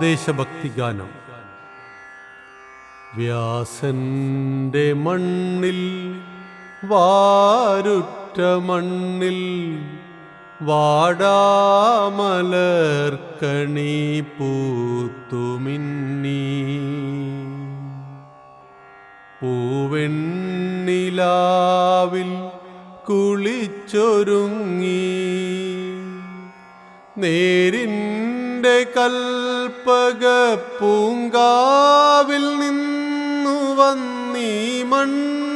ദേശഭക്തി ഗാനം. വ്യാസന്റെ മണ്ണിൽ വാരുറ്റ മണ്ണിൽ വാടാമലർക്കണി പൂത്തുമിന്നി പൂവെണ്ണിലാവിൽ കുളിച്ചൊരുങ്ങി. നേരിന്റെ കൽപ്പക പൂങ്കാവിൽ നിന്നു വന്നീ മണ്ണിലാടാത്ത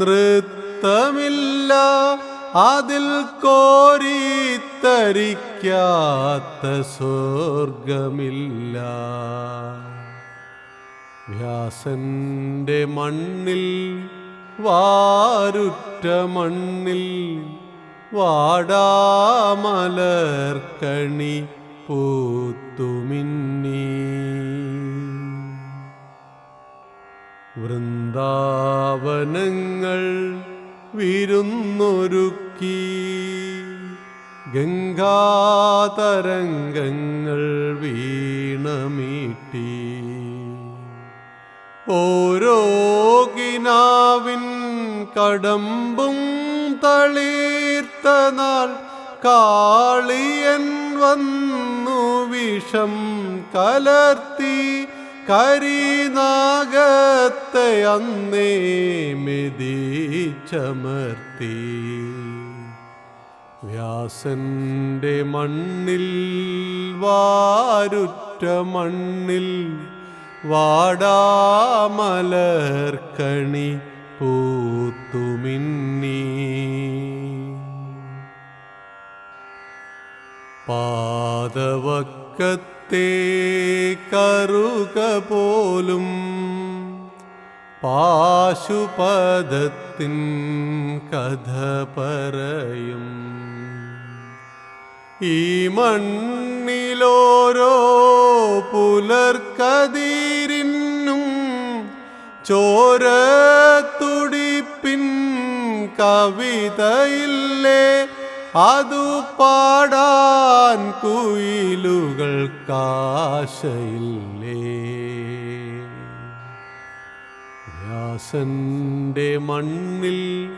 നൃത്തമില്ല അതിൽ കോരിത്തരിക്കാത്ത സ്വർഗമില്ല വ്യാസന്റെ മണ്ണിൽ വാരുറ്റ മണ്ണിൽ വാടാമലർക്കണി പൂത്തുമിന്നി. വൃന്ദാവനങ്ങൾ വിരുന്നൊരുക്കി. ഗംഗാതരംഗങ്ങൾ വീണമീട്ടി. ഓരോ കിനാവിൻ കടമ്പും തളീർത്ത നാൾ കാളിയൻ വന്നു വിഷം കലർത്തി കരിനാഗത്തെ അന്നേ മെതിച്ചമർത്തി വ്യാസന്റെ മണ്ണിൽ വാരുറ്റ മണ്ണിൽ വാടാമലർക്കണി പൂത്തുമിന്നി പാതവക്കത്തെ കറുക പോലും പാശുപദത്തിൻ കഥ പറയും. ഈ മണ്ണിലോരോ പുലർക്കതിരിന്നും ചോര തുടിപ്പിൻ കവിതയില്ലേ അതു പാടാൻ കുയിലുകൾ കാശയില്ലേ? വ്യാസന്റെ മണ്ണിൽ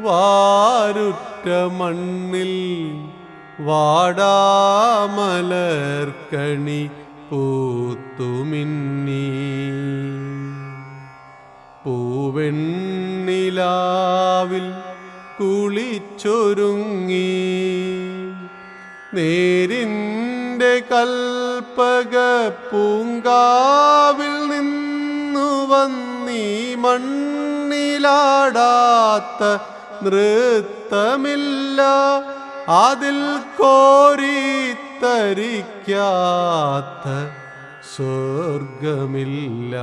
വാരുറ്റ മണ്ണിൽ വാടാമലർക്കണി പൂത്തുമിന്നി. പൂവെണ്ണിലാവിൽ കുളിച്ചൊരുങ്ങി. നേരിന്റെ കൽപ്പക പൂങ്കാവിൽ നിന്നു വന്നീ മണ്ണിലാടാത്ത നൃത്തമില്ല. അതിൽ കോരിത്തരിക്കാത്ത സ്വർഗമില്ല